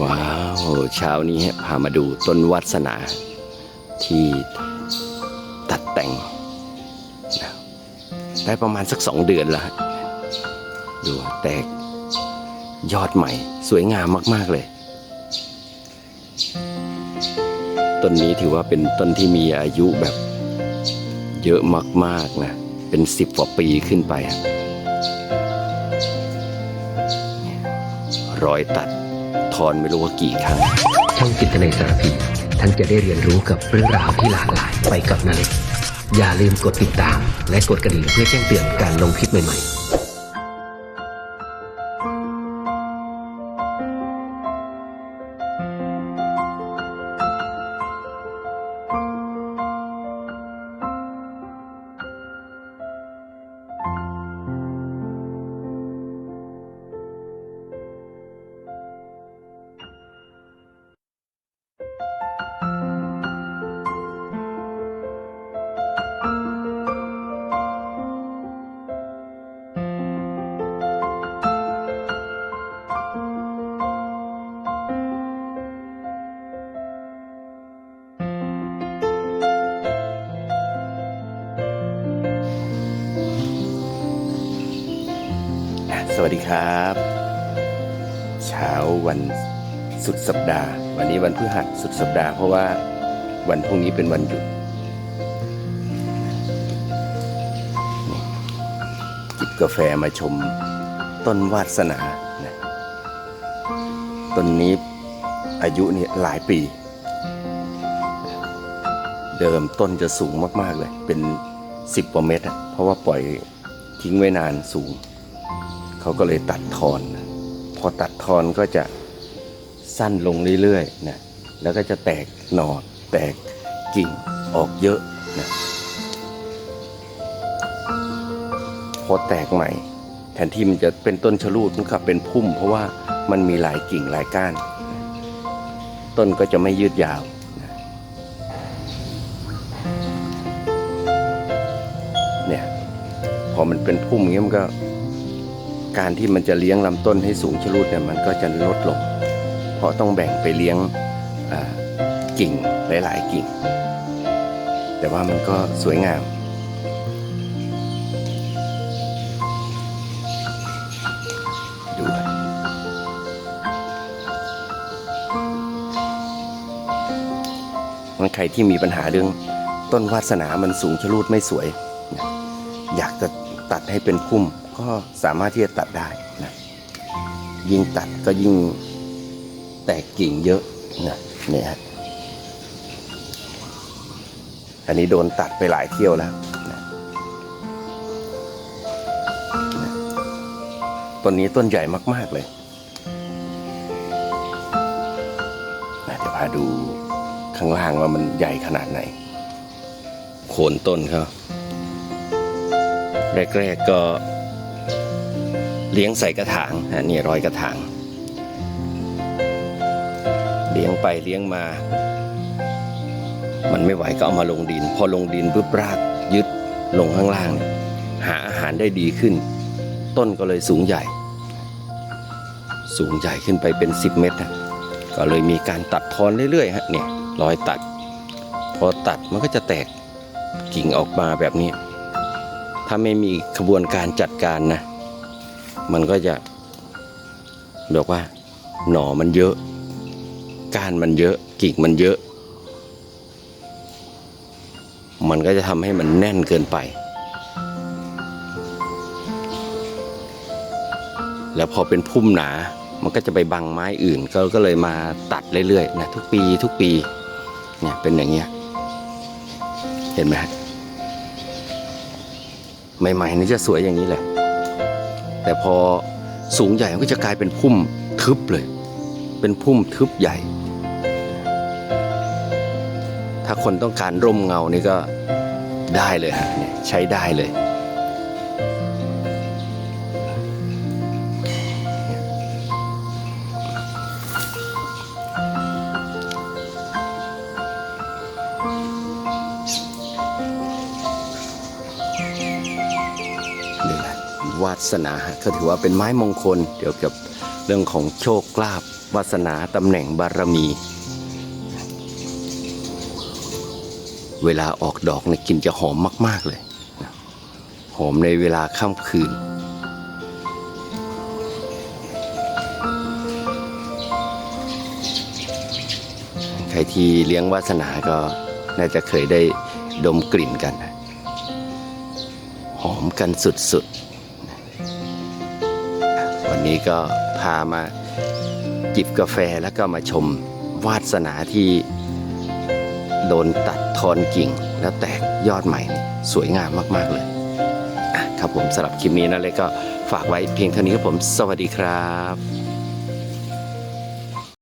ว้าวเช้านี้พามาดูต้นวัสนาที่ตัดแต่งนะได้ประมาณสักสองเดือนแล้วฮะดูแตกยอดใหม่ สวยงามมาก ๆ เลย ต้นนี้ถือว่าเป็นต้นที่มีอายุแบบเยอะมาก ๆ นะ เป็นสิบกว่าปีขึ้นไป รอยตัด ทอนไม่รู้ว่ากี่ครั้ง ช่องจิตในสารพีท่านจะได้เรียนรู้กับเรื่องราวที่หลากหลายไปกับนาเล็กอย่าลืมกดติดตาม และกดกระดิ่งเพื่อแจ้งเตือนการลงคลิปใหม่ๆ สวัสดีครับ เช้าวันสุดสัปดาห์ วันนี้วันพฤหัสสุดสัปดาห์ เพราะว่าวันพรุ่งนี้เป็นวันหยุดจิบกาแฟมาชมต้นวาสนานะต้นนี้อายุเนี่ยหลายปี เดิมต้นจะสูงมาก ๆ เลย เป็นสิบกว่าเมตร เพราะว่าปล่อยทิ้งไว้นานสูง เขาก็เลยตัดทอนนะพอตัดทอนก็จะสั้นลงเรื่อยๆนะแล้วก็จะแตกหน่อแตกกิ่งออกเยอะนะพอแตกใหม่ แทนที่มันจะเป็นต้นชะลูดมันกลับเป็นพุ่ม เพราะว่ามันมีหลายกิ่งหลายก้าน ต้นก็จะไม่ยืดยาวเนี่ยพอมันเป็นพุ่มอย่างเงี้ยมันก็ การที่มันจะเลี้ยงลำต้นให้สูงชะลูดเนี่ยมันก็จะลดลง เพราะต้องแบ่งไปเลี้ยงกิ่งหลาย ๆ กิ่ง แต่ว่ามันก็สวยงาม ดูมันใครที่มีปัญหาเรื่องต้นวาสนามันสูงชะลูดไม่สวย อยากจะตัดให้เป็นพุ่ม ก็สามารถที่จะตัดได้นะยิ่งตัดก็ยิ่งแตกกิ่งเยอะนะเนี่ยฮะอันนี้โดนตัดไปหลายเที่ยวแล้วนะต้นนี้ต้นใหญ่มาก ๆ เลยนะเดี๋ยวพาดูข้างล่างว่ามันใหญ่ขนาดไหน โคนต้นเขาแรก ๆ ก็ เลี้ยงใส่กระถางฮะนี่รอยกระถาง เลี้ยงไปเลี้ยงมา มันไม่ไหวก็เอามาลงดิน พอลงดินปุ๊บรากยึดลงข้างล่าง หาอาหารได้ดีขึ้น ต้นก็เลยสูงใหญ่ สูงใหญ่ขึ้นไปเป็น 10 เมตร ก็เลยมีการตัดทอนเรื่อยๆฮะเนี่ยรอยตัด พอตัดมันก็จะแตกกิ่งออกมาแบบนี้ ถ้าไม่มีขบวนการจัดการนะ มันก็จะบอกว่า หน่อมันเยอะ ก้านมันเยอะกิ่งมันเยอะ มันก็จะทำให้มันแน่นเกินไป แล้วพอเป็นพุ่มหนา มันก็จะไปบังไม้อื่น ก็ก็เลยมาตัดเรื่อยๆนะทุกปีทุกปีเนี่ยเป็นอย่างเงี้ยเห็นไหมฮะใหม่ๆนี่จะสวยอย่างนี้แหละ แต่พอสูงใหญ่มันก็จะกลายเป็นพุ่มทึบเลย เป็นพุ่มทึบใหญ่ ถ้าคนต้องการร่มเงานี่ก็ได้เลยฮะเนี่ยใช้ได้เลย วาสนาก็ถือว่าเป็นไม้มงคลเกี่ยวกับเรื่องของโชคลาภวาสนาตำแหน่งบารมี เวลาออกดอกเนี่ยกลิ่นจะหอมมาก ๆเลย หอมในเวลาค่ำคืนใครที่เลี้ยงวาสนาก็น่าจะเคยได้ดมกลิ่นกัน หอมกันสุดๆ วันนี้ก็พามาจิบกาแฟแล้วก็มาชมวาสนาที่โดนตัดทอนกิ่ง แล้วแตกยอดใหม่สวยงามมาก ๆ เลยครับผมสำหรับคลิปนี้นะเลยก็ฝากไว้เพียงเท่านี้ครับผม สวัสดีครับ